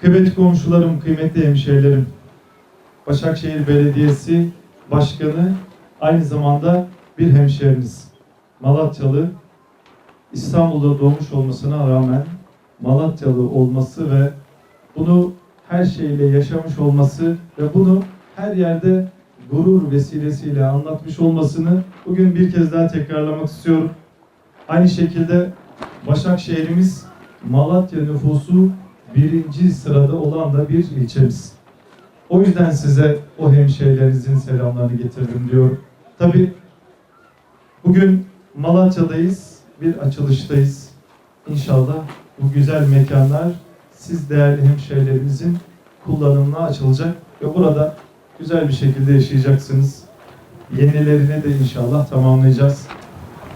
Kıymetli komşularım, kıymetli hemşehrilerim, Başakşehir Belediyesi Başkanı aynı zamanda bir hemşehrimiz. Malatyalı, İstanbul'da doğmuş olmasına rağmen Malatyalı olması ve bunu her şeyle yaşamış olması ve bunu her yerde gurur vesilesiyle anlatmış olmasını bugün bir kez daha tekrarlamak istiyorum. Aynı şekilde Başakşehir'imiz Malatya nüfusu birinci sırada olan da bir ilçemiz. O yüzden size o hemşehrilerinizin selamlarını getirdim diyorum. Tabii bugün Malatya'dayız, bir açılıştayız. İnşallah bu güzel mekanlar siz değerli hemşehrilerimizin kullanımına açılacak ve burada güzel bir şekilde yaşayacaksınız. Yenilerini de inşallah tamamlayacağız.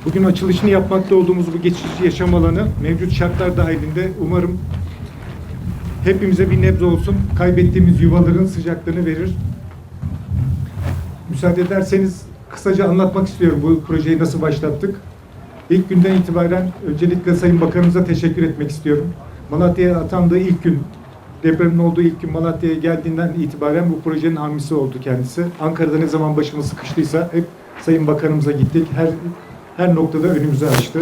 Bugün açılışını yapmakta olduğumuz bu geçici yaşam alanı mevcut şartlar dahilinde umarım hepimize bir nebze olsun kaybettiğimiz yuvaların sıcaklığını verir. Müsaade ederseniz kısaca anlatmak istiyorum bu projeyi nasıl başlattık. İlk günden itibaren öncelikle Sayın Bakanımıza teşekkür etmek istiyorum. Malatya'ya atandığı ilk gün, depremin olduğu ilk gün Malatya'ya geldiğinden itibaren bu projenin hamisi oldu kendisi. Ankara'da ne zaman başımız sıkıştıysa hep Sayın Bakanımıza gittik. Her her noktada önümüzü açtı.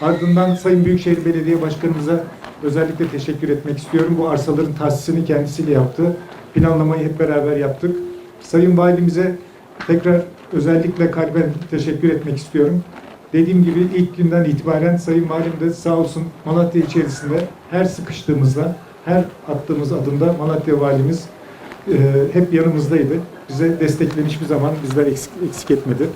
Ardından Sayın Büyükşehir Belediye Başkanımıza özellikle teşekkür etmek istiyorum. Bu arsaların tahsisini kendisiyle yaptı. Planlamayı hep beraber yaptık. Sayın Valimize tekrar özellikle kalben teşekkür etmek istiyorum. Dediğim gibi ilk günden itibaren Sayın Valim de sağ olsun Malatya içerisinde her sıkıştığımızda, her attığımız adımda Malatya Valimiz e, hep yanımızdaydı. Bize desteklemiş bir zaman bizler eksik, eksik etmedi.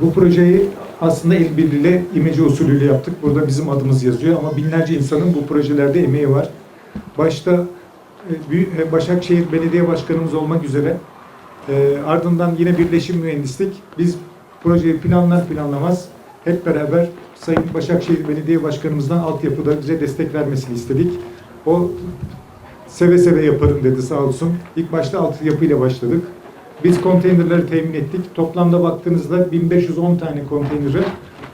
Bu projeyi aslında el birliğiyle imece usulüyle yaptık. Burada bizim adımız yazıyor ama binlerce insanın bu projelerde emeği var. Başta e, e, Başakşehir Belediye Başkanımız olmak üzere e, ardından yine birleşim mühendislik. Biz projeyi planlar planlamaz hep beraber Sayın Başakşehir Belediye Başkanımızdan altyapıda bize destek vermesini istedik. O seve seve yaparım dedi sağ olsun. İlk başta altyapıyla başladık. Biz konteynerleri temin ettik. Toplamda baktığınızda 1510 tane konteyneri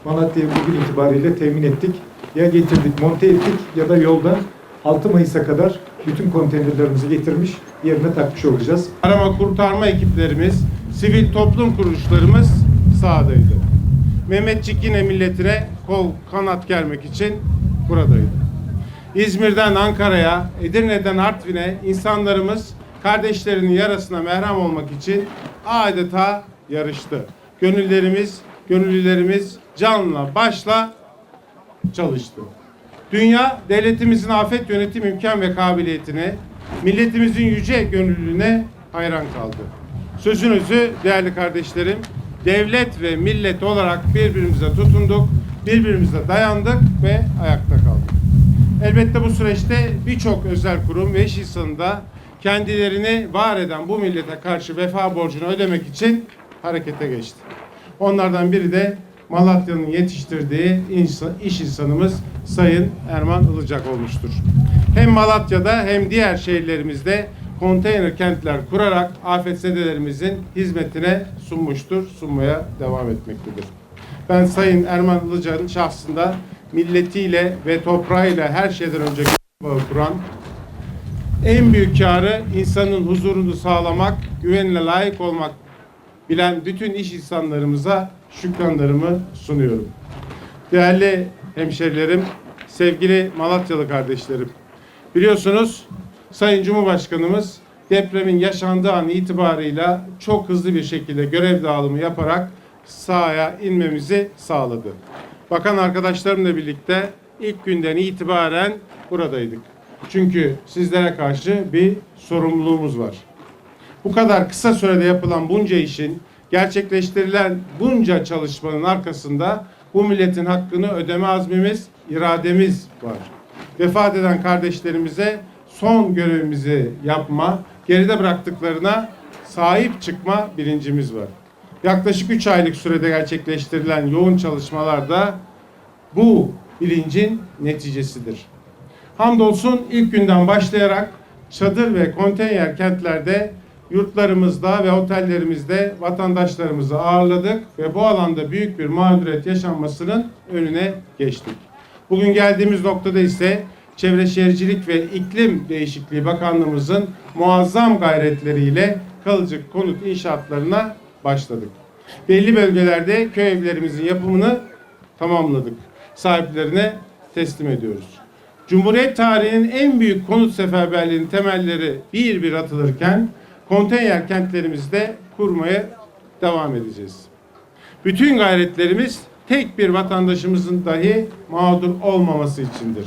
Malatya'ya bugün itibariyle temin ettik. Ya getirdik, monte ettik ya da yolda 6 Mayıs'a kadar bütün konteynerlerimizi getirmiş, yerine takmış olacağız. Arama kurtarma ekiplerimiz, sivil toplum kuruluşlarımız sahadaydı. Mehmetçik yine milletine kol kanat germek için buradaydı. İzmir'den Ankara'ya, Edirne'den Artvin'e insanlarımız kardeşlerinin yarasına merhem olmak için adeta yarıştı. Gönüllerimiz, gönüllülerimiz canla başla çalıştı. Dünya devletimizin afet yönetim imkan ve kabiliyetine, milletimizin yüce gönüllülüğüne hayran kaldı. Sözünüzü değerli kardeşlerim, devlet ve millet olarak birbirimize tutunduk, birbirimize dayandık ve ayakta kaldık. Elbette bu süreçte birçok özel kurum ve iş insanı da kendilerini var eden bu millete karşı vefa borcunu ödemek için harekete geçti. Onlardan biri de Malatya'nın yetiştirdiği iş insanımız Sayın Erman Ilıcak olmuştur. Hem Malatya'da hem diğer şehirlerimizde konteyner kentler kurarak afetzedelerimizin hizmetine sunmuştur, sunmaya devam etmektedir. Ben Sayın Erman Ilıcak'ın şahsında milletiyle ve toprağıyla her şeyden önce bağı kuran, en büyük karı insanın huzurunu sağlamak, güvenine layık olmak bilen bütün iş insanlarımıza şükranlarımı sunuyorum. Değerli hemşerilerim, sevgili Malatyalı kardeşlerim. Biliyorsunuz Sayın Cumhurbaşkanımız depremin yaşandığı an itibarıyla çok hızlı bir şekilde görev dağılımı yaparak sahaya inmemizi sağladı. Bakan arkadaşlarımla birlikte ilk günden itibaren buradaydık. Çünkü sizlere karşı bir sorumluluğumuz var. Bu kadar kısa sürede yapılan bunca işin, gerçekleştirilen bunca çalışmanın arkasında bu milletin hakkını ödeme azmimiz, irademiz var. Vefat eden kardeşlerimize son görevimizi yapma, geride bıraktıklarına sahip çıkma bilincimiz var. Yaklaşık 3 aylık sürede gerçekleştirilen yoğun çalışmalarda bu bilincin neticesidir. Hamdolsun ilk günden başlayarak çadır ve konteyner kentlerde yurtlarımızda ve otellerimizde vatandaşlarımızı ağırladık ve bu alanda büyük bir mağduriyet yaşanmasının önüne geçtik. Bugün geldiğimiz noktada ise Çevre Şehircilik ve İklim Değişikliği Bakanlığımızın muazzam gayretleriyle kalıcı konut inşaatlarına başladık. Belli bölgelerde köy evlerimizin yapımını tamamladık. Sahiplerine teslim ediyoruz. Cumhuriyet tarihinin en büyük konut seferberliğinin temelleri bir bir atılırken konteyner kentlerimizde kurmaya devam edeceğiz. Bütün gayretlerimiz tek bir vatandaşımızın dahi mağdur olmaması içindir.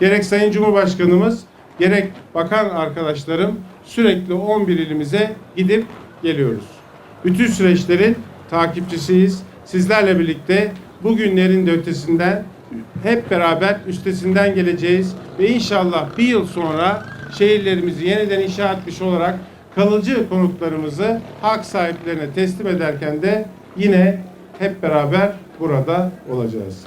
Gerek Sayın Cumhurbaşkanımız, gerek bakan arkadaşlarım sürekli 11 ilimize gidip geliyoruz. Bütün süreçlerin takipçisiyiz. Sizlerle birlikte bugünlerin de ötesinden hep beraber üstesinden geleceğiz ve inşallah bir yıl sonra şehirlerimizi yeniden inşa etmiş olarak kalıcı konutlarımızı hak sahiplerine teslim ederken de yine hep beraber burada olacağız.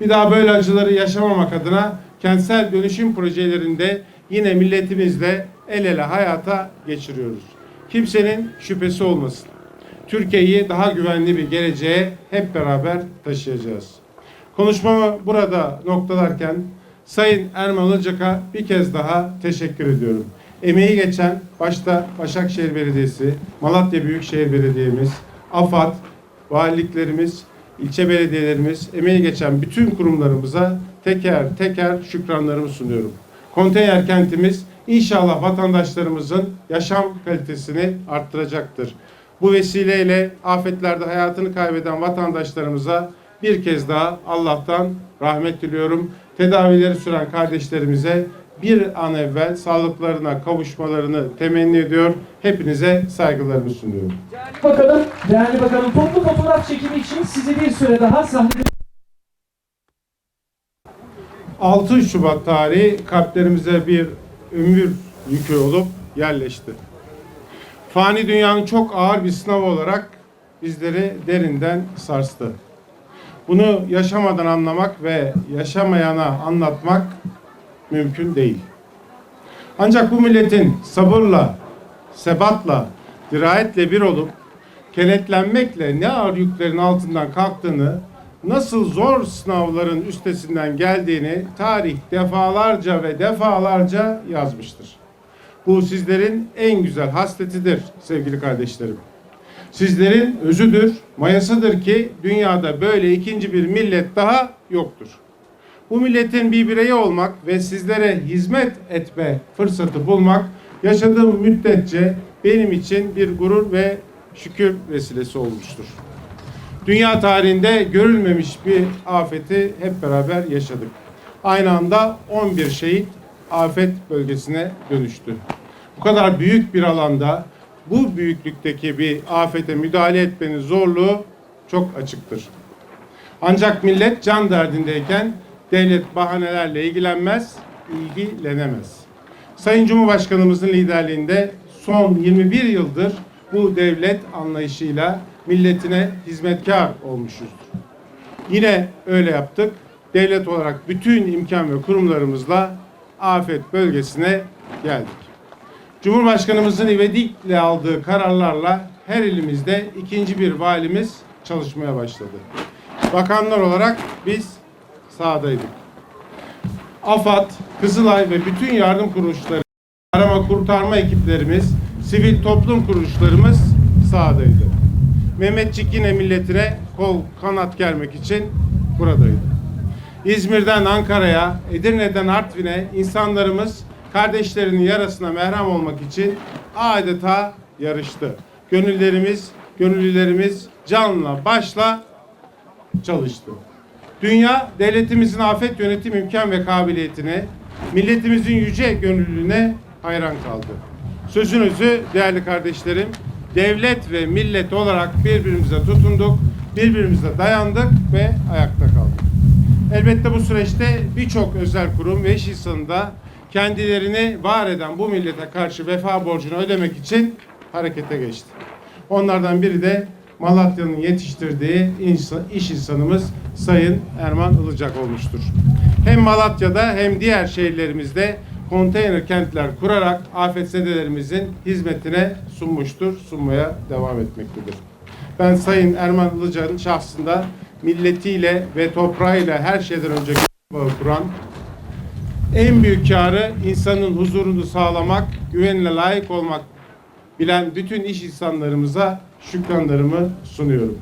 Bir daha böyle acıları yaşamamak adına kentsel dönüşüm projelerinde yine milletimizle el ele hayata geçiriyoruz. Kimsenin şüphesi olmasın. Türkiye'yi daha güvenli bir geleceğe hep beraber taşıyacağız. Konuşmamı burada noktalarken Sayın Erman Ilıcak'a bir kez daha teşekkür ediyorum. Emeği geçen başta Başakşehir Belediyesi, Malatya Büyükşehir Belediye'miz, AFAD, valiliklerimiz, ilçe belediyelerimiz, emeği geçen bütün kurumlarımıza teker teker şükranlarımı sunuyorum. Konteyner kentimiz inşallah vatandaşlarımızın yaşam kalitesini arttıracaktır. Bu vesileyle afetlerde hayatını kaybeden vatandaşlarımıza bir kez daha Allah'tan rahmet diliyorum. Tedavileri süren kardeşlerimize bir an evvel sağlıklarına kavuşmalarını temenni ediyor. Hepinize saygılarımı sunuyorum. Değerli bakanım, değerli bakanım toplu fotoğraf çekimi için sizi bir süre daha sahnede 6 Şubat tarihi kalplerimize bir ömür yükü olup yerleşti. Fani dünyanın çok ağır bir sınavı olarak bizleri derinden sarstı. Bunu yaşamadan anlamak ve yaşamayana anlatmak mümkün değil. Ancak bu milletin sabırla, sebatla, dirayetle bir olup kenetlenmekle ne ağır yüklerin altından kalktığını, nasıl zor sınavların üstesinden geldiğini tarih defalarca ve defalarca yazmıştır. Bu sizlerin en güzel hasletidir sevgili kardeşlerim. Sizlerin özüdür, mayasıdır ki dünyada böyle ikinci bir millet daha yoktur. Bu milletin bir bireyi olmak ve sizlere hizmet etme fırsatı bulmak yaşadığım müddetçe benim için bir gurur ve şükür vesilesi olmuştur. Dünya tarihinde görülmemiş bir afeti hep beraber yaşadık. Aynı anda 11 şehit afet bölgesine dönüştü. Bu kadar büyük bir alanda bu büyüklükteki bir afete müdahale etmenin zorluğu çok açıktır. Ancak millet can derdindeyken devlet bahanelerle ilgilenmez, ilgilenemez. Sayın Cumhurbaşkanımızın liderliğinde son 21 yıldır bu devlet anlayışıyla milletine hizmetkar olmuşuzdur. Yine öyle yaptık. Devlet olarak bütün imkan ve kurumlarımızla afet bölgesine geldik. Cumhurbaşkanımızın ivedilikle aldığı kararlarla her ilimizde ikinci bir valimiz çalışmaya başladı. Bakanlar olarak biz sahadaydık. AFAD, Kızılay ve bütün yardım kuruluşları, arama kurtarma ekiplerimiz, sivil toplum kuruluşlarımız sahadaydı. Mehmetçik yine milletine kol kanat germek için buradaydı. İzmir'den Ankara'ya, Edirne'den Artvin'e insanlarımız kardeşlerinin yarasına merhem olmak için adeta yarıştı. Gönüllerimiz, gönüllülerimiz canla başla çalıştı. Dünya devletimizin afet yönetim imkan ve kabiliyetine, milletimizin yüce gönüllülüğüne hayran kaldı. Sözünüzü değerli kardeşlerim, devlet ve millet olarak birbirimize tutunduk, birbirimize dayandık ve ayakta kaldık. Elbette bu süreçte birçok özel kurum ve iş insanı da kendilerini var eden bu millete karşı vefa borcunu ödemek için harekete geçti. Onlardan biri de Malatya'nın yetiştirdiği iş insanımız Sayın Erman Ilıcak olmuştur. Hem Malatya'da hem diğer şehirlerimizde konteyner kentler kurarak afetzedelerimizin hizmetine sunmuştur, sunmaya devam etmektedir. Ben Sayın Erman Ilıcak'ın şahsında milletiyle ve toprağıyla her şeyden önce bağı kuran En büyük karı insanın huzurunu sağlamak, güvenine layık olmak bilen bütün iş insanlarımıza şükranlarımı sunuyorum.